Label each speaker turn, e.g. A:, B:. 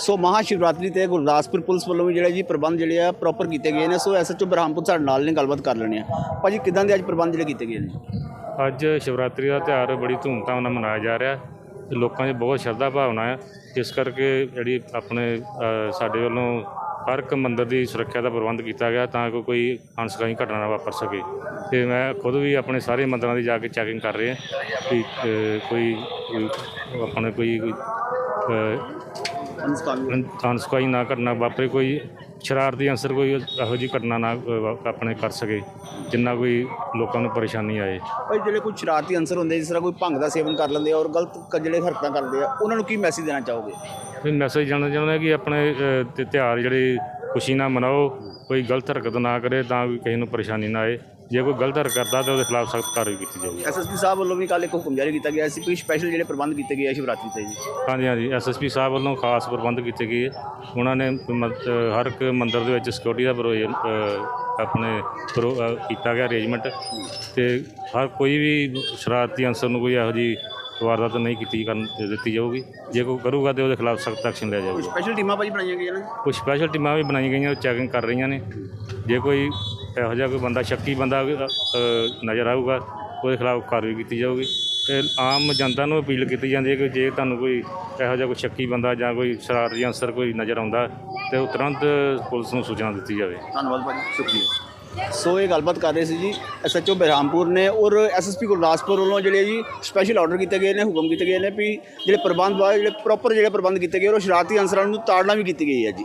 A: ਸੋ ਮਹਾ ਸ਼ਿਵਰਾਤਰੀ ਤੇ ਗੁਰਦਾਸਪੁਰ ਪੁਲਿਸ ਵੱਲੋਂ ਵੀ ਜਿਹੜੇ ਜੀ ਪ੍ਰਬੰਧ ਜਿਹੜੇ ਆ ਪ੍ਰੋਪਰ ਕੀਤੇ ਗਏ ਨੇ ਸੋ ਐਸਐਚਓ ਬ੍ਰਹਮਪੁਰ ਸਾਡੇ ਨਾਲ ਨੇ ਗੱਲਬਾਤ ਕਰ ਲੈਣੀ ਆ ਭਾਜੀ ਕਿਦਾਂ ਦੇ ਅੱਜ ਪ੍ਰਬੰਧ ਜਿਹੜੇ ਕੀਤੇ ਗਏ ਨੇ?
B: ਅੱਜ ਸ਼ਿਵਰਾਤਰੀ ਦਾ ਤਿਉਹਾਰ ਬੜੀ ਧੂਮਧਾਮ ਨਾਲ ਮਨਾਇਆ ਜਾ ਰਿਹਾ। ਤੇ ਲੋਕਾਂ 'ਚ ਬਹੁਤ ਸ਼ਰਧਾ ਭਾਵਨਾ ਹੈ ਇਸ ਕਰਕੇ ਜਿਹੜੀ ਆਪਣੇ ਅ, ਸਾਡੇ ਵੱਲੋਂ ਹਰ ਇੱਕ ਮੰਦਿਰ ਦੀ ਸੁਰੱਖਿਆ ਦਾ ਪ੍ਰਬੰਧ ਕੀਤਾ ਗਿਆ ਤਾਂ ਕਿ ਕੋਈ ਅਣਸਖਾਈ ਘਟਨਾ ਨਾ ਵਾਪਰ ਸਕੇ। ਤੇ ਮੈਂ ਖੁਦ ਵੀ ਆਪਣੇ ਸਾਰੇ ਮੰਦਿਰਾਂ ਦੀ ਜਾ ਕੇ ਚੈਕਿੰਗ ਕਰ ਰਿਹਾ ਕਿ ਅ, ਕੋਈ ਕੋਈ ਆਪਣੇ ਕੋਈ ਕੋਈ, ਅ, ਅਣਸਖਾਈ ਨਾ। ਘਟਨਾ ਵਾਪਰੇ ਕੋਈ ਸ਼ਰਾਰਤੀ ਅੰਸਰ ਕੋਈ ਇਹੋ ਜਿਹੀ ਘਟਨਾ ਨਾ ਵਾ- ਆਪਣੇ ਕਰ ਸਕੇ ਜਿੰਨਾ ਕੋਈ ਲੋਕਾਂ ਨੂੰ ਪਰੇਸ਼ਾਨੀ ਆਏ।
A: ਭਾਈ ਜਿਹੜੇ ਕੋਈ ਸ਼ਰਾਰਤੀ ਅੰਸਰ ਹੁੰਦੇ ਜਿਸ ਤਰ੍ਹਾਂ ਕੋਈ ਭੰਗ ਦਾ ਸੇਵਨ ਕਰ ਲੈਂਦੇ ਆ ਔਰ ਗਲਤ ਕ- ਜਿਹੜੇ ਹਰਕਤਾਂ ਕਰਦੇ ਆ ਉਹਨਾਂ ਨੂੰ ਕੀ ਮੈਸੇਜ ਦੇਣਾ ਚਾਹੋਗੇ?
B: ਵੀ ਮੈਸੇਜ ਜਾਣਾ ਚਾਹੁੰਦਾ ਕਿ ਆਪਣੇ ਅ, ਤੇ ਤਿਉਹਾਰ ਜਿਹੜੇ ਖੁਸ਼ੀ ਨਾਲ ਮਨਾਓ ਕੋਈ ਗਲਤ ਹਰਕਤ ਨਾ ਕਰੇ ਤਾਂ ਕਿ ਕਿਸੇ ਨੂੰ ਪਰੇਸ਼ਾਨੀ ਨਾ ਆਏ। ਜੇ ਕੋਈ ਗਲਤ ਕਰਦਾ ਤਾਂ ਉਹਦੇ ਖਿਲਾਫ ਸਖਤ ਕਾਰਵਾਈ ਕੀਤੀ ਜਾਊਗੀ।
A: ਐਸਐਸਪੀ ਸਾਹਿਬ ਵੱਲੋਂ ਵੀ ਕੱਲ ਇੱਕ ਹੁਕਮ ਜਾਰੀ ਕੀਤਾ ਗਿਆ। ਸੀ ਕਿ ਸਪੈਸ਼ਲ ਜਿਹੜੇ ਪ੍ਰਬੰਧ ਕੀਤੇ ਗਏ ਆ ਸ਼ਿਵਰਾਤਰੀ ਤੇ ਜੀ।
B: ਹਾਂਜੀ ਹਾਂਜੀ। ਐਸਐਸਪੀ ਸਾਹਿਬ ਵੱਲੋਂ ਖਾਸ ਪ੍ਰਬੰਧ ਕੀਤੇ ਗਏ। ਉਹਨਾਂ ਨੇ ਹਰ ਇੱਕ ਮੰਦਿਰ ਦੇ ਵਿੱਚ ਸਿਕਿਉਰਿਟੀ ਦਾ ਪ੍ਰੋਜਨ ਆਪਣੇ ਪ੍ਰੋ- ਅ, ਕੀਤਾ ਗਿਆ ਅਰੇਂਜਮੈਂਟ ਤੇ ਹਰ ਕੋਈ ਵੀ ਸ਼ਰਾਰਤੀ ਅੰਸਰ ਨੂੰ ਕੋਈ ਇਹੋ ਜਿਹੀ ਵਾਰਦਾਤ ਨਹੀਂ ਕੀਤੀ ਕਰਨ ਦਿੱਤੀ ਜਾਊਗੀ। ਜੇ ਕੋਈ ਕਰੂਗਾ ਤੇ ਉਹਦੇ ਖਿਲਾਫ ਸਖਤ ਐਕਸ਼ਨ ਲਿਆ ਜਾਊਗਾ।
A: ਸਪੈਸ਼ਲ ਟੀਮਾਂ ਭਾਜੀ ਬਣਾਈਆਂ ਗਈਆਂ ਨੇ?
B: ਕੁਝ ਸਪੈਸ਼ਲ ਟੀਮਾਂ ਵੀ ਬਣਾਈਆਂ ਗਈਆਂ ਚੈਕਿੰਗ ਕਰ ਰਹੀਆਂ ਨੇ। ਜੇ ਕੋਈ ਇਹੋ ਜਿਹਾ ਕੋਈ ਬੰਦਾ ਸ਼ੱਕੀ ਬੰਦਾ ਅ, ਨਜ਼ਰ ਆਊਗਾ ਉਹਦੇ ਖਿਲਾਫ ਕਾਰਵਾਈ ਕੀਤੀ ਜਾਊਗੀ। ਤੇ ਆਮ ਜਨਤਾ ਨੂੰ ਅਪੀਲ ਕੀਤੀ ਜਾਂਦੀ ਹੈ ਕਿ ਜੇ ਤੁਹਾਨੂੰ ਕੋਈ ਇਹੋ ਜਿਹਾ ਕੋਈ ਸ਼ੱਕੀ ਬੰਦਾ ਜਾਂ ਕੋਈ ਸ਼ਰਾਰਤੀ ਅਨਸਰ ਕੋਈ ਨਜ਼ਰ ਆਉਂਦਾ ਤੇ ਉਹ ਤੁਰੰਤ ਪੁਲਿਸ ਨੂੰ ਸੂਚਨਾ ਦਿੱਤੀ ਜਾਵੇ।
A: ਧੰਨਵਾਦ ਭਾਜੀ ਸ਼ੁਕਰੀਆ। ਸੋ ਇਹ ਗੱਲਬਾਤ ਕਰ ਰਹੇ ਸੀ ਜੀ ਐਸਐਚਓ ਬਹਿਰਾਮਪੁਰ ਨੇ ਔਰ ਐਸਐਸਪੀ ਗੁਰਦਾਸਪੁਰ ਵੱਲੋਂ ਜਿਹੜੇ ਜੀ ਸਪੈਸ਼ਲ ਆਰਡਰ ਕੀਤੇ ਗਏ ਨੇ ਹੁਕਮ ਕੀਤੇ ਗਏ ਨੇ ਵੀ ਜਿਹੜੇ ਪ੍ਰਬੰਧ ਵਾ ਜਿਹੜੇ ਪ੍ਰੋਪਰ ਜਿਹੜੇ ਪ੍ਰਬੰਧ ਕੀਤੇ ਗਏ ਔਰ ਸ਼ਰਾਰਤੀ ਅਨਸਰਾਂ ਨੂੰ ਤਾੜਨਾ ਵੀ ਕੀਤੀ ਗਈ ਹੈ ਜੀ।